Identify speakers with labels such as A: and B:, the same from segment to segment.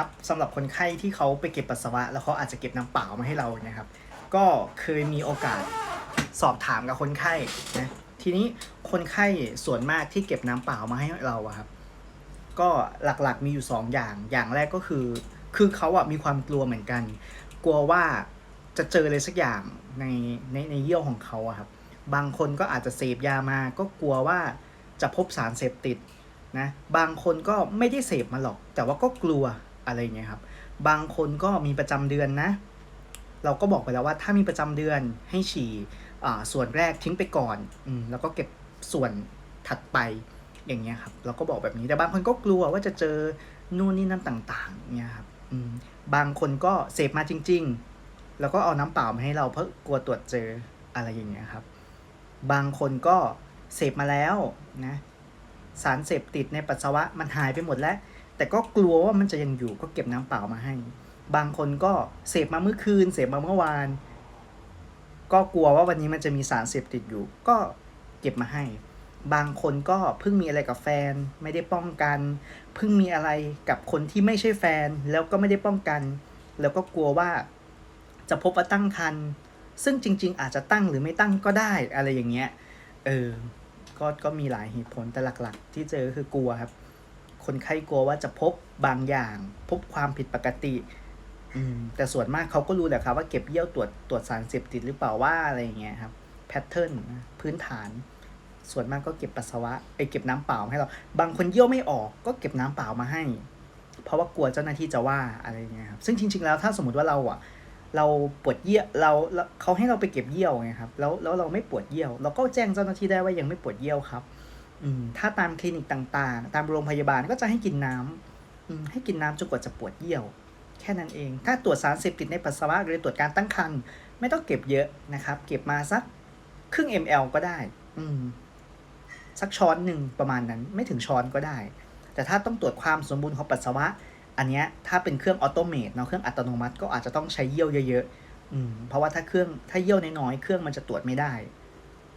A: ครับสำหรับคนไข้ที่เขาไปเก็บปัสสาวะ แล้วเขาอาจจะเก็บน้ำเปล่ามาให้เรานะครับ ก็เคยมีโอกาสสอบถามกับคนไข้นะทีนี้คนไข้ส่วนมากที่เก็บน้ำเปล่ามาให้เราอะครับ ก็หลักๆมีอยู่สองอย่าง อย่างแรกก็คือ คือเขาอะมีความกลัวเหมือนกัน กลัวว่าจะเจออะไรสักอย่างในในในเยี่ยวของเขาอะครับ บางคนก็อาจจะเสพยามา ก็กลัวว่าจะพบสารเสพติดนะ บางคนก็ไม่ได้เสพมาหรอก แต่ว่าก็กลัว อะไรเงี้ยครับ บางคนก็มีประจำเดือนนะ เราก็บอกไปแล้วว่าถ้ามีประจำเดือนให้ฉี่ส่วนแรกทิ้งไปก่อนอืแล้วก็เก็บส่วนถัดไปอย่างเงี้ยครับ เราก็บอกแบบนี้แต่บางคนก็กลัวว่าจะเจอนู่นนี่นั่นต่างๆเนี่ยครับอืบางคนก็เสพมาจริง ๆ แล้วก็เอาน้ำเปล่ามาให้เราเพราะกลัวตรวจเจออะไรอย่างเงี้ยครับ บางคนก็เสพมาแล้วนะสารเสพติดในปัสสาวะมันหายไปหมดแล้ว แต่ก็กลัวว่ามันจะยังอยู่ก็เก็บน้ำเปล่ามาให้ บางคนก็เสพมาเมื่อคืน เสพมาเมื่อวาน ก็กลัวว่าวันนี้มันจะมีสารเสพติดอยู่ ก็เก็บมาให้ บางคนก็เพิ่งมีอะไรกับแฟน ไม่ได้ป้องกัน เพิ่งมีอะไรกับคนที่ไม่ใช่แฟน แล้วก็ไม่ได้ป้องกัน แล้วก็กลัวว่าจะพบว่าตั้งครรภ์ซึ่งจริง ๆ อาจจะตั้งหรือไม่ตั้งก็ได้อะไรอย่างเงี้ย เออ ก็ก็มีหลายเหตุผลแต่หลักๆ ที่เจอคือกลัวครับ คนไข้กลัวว่าจะพบบางอย่าง พบความผิดปกติอืมแต่ส่วนมากเขาก็รู้แหละครับว่าเก็บเยี่ยวตรวจตรวจสารเสพติดหรือเปล่าว่าอะไรอย่างเงี้ยครับแพทเทิร์นพื้นฐาน ส่วนมากก็เก็บปัสสาวะไอเก็บน้ำเปล่าให้เรา บางคนเยี่ยวไม่ออกก็เก็บน้ำเปล่ามาให้ เพราะว่ากลัวเจ้าหน้าที่จะว่าอะไรเงี้ยครับซึ่งจริง ๆ แล้วถ้าสมมติว่าเราอะ เราปวดเยี่ยวเราเขาให้เราไปเก็บเยี่ยวไงครับแล้วแล้วเราไม่ปวดเยี่ยว เราก็แจ้งเจ้าหน้าที่ได้ว่ายังไม่ปวดเยี่ยวครับ ถ้าตามคลินิกต่างๆ ตามโรงพยาบาลก็จะให้กินน้ำอืมให้กินน้ำจนกว่าจะปวดเยี่ยว แค่นั้นเอง ถ้าตรวจสารเสพติดในปัสสาวะหรือตรวจการตั้งครรภ์ไม่ต้องเก็บเยอะนะครับ เก็บมาสักครึ่ง ml ก็ได้ อืมสักช้อนหนึ่งประมาณนั้น ไม่ถึงช้อนก็ได้ แต่ถ้าต้องตรวจความสมบูรณ์ของปัสสาวะ อันเนี้ยถ้าเป็นเครื่องออโตเมตเนาะเครื่องอัตโนมัติก็อาจจะต้องใช้เยี่ยวเยอะๆอืมเพราะว่าถ้าเครื่องถ้าเยี่ยวน้อยๆเครื่องมันจะตรวจไม่ได้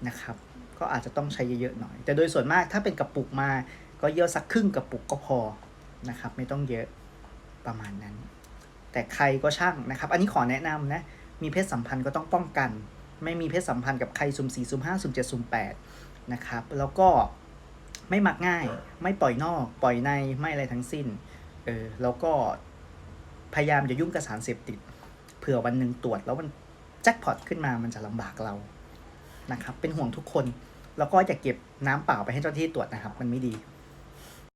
A: นะครับ ก็อาจจะต้องใช้เยอะๆหน่อย แต่โดยส่วนมากถ้าเป็นกระปุกมาก็เยี่ยวสักครึ่งกระปุกก็พอนะครับ ไม่ต้องเยอะประมาณนั้น แต่ใครก็ช่างนะครับ อันนี้ขอแนะนำนะ มีเพศสัมพันธ์ก็ต้องป้องกัน ไม่มีเพศสัมพันธ์กับใครสุ่มสี่สุ่มห้าสุ่มเจ็ดสุ่มแปดนะครับ แล้วก็ไม่มักง่าย ไม่ปล่อยนอก ปล่อยในไม่อะไรทั้งสิ้นเออแล้วก็พยายามอย่ายุ่งกับสารเสพติด เผื่อวันหนึ่งตรวจแล้วมันแจ็คพอตขึ้นมามันจะลำบากเรา นะครับ เป็นห่วงทุกคน แล้วก็อย่าเก็บน้ำเปล่าไปให้เจ้าหน้าที่ตรวจนะครับ มันไม่ดี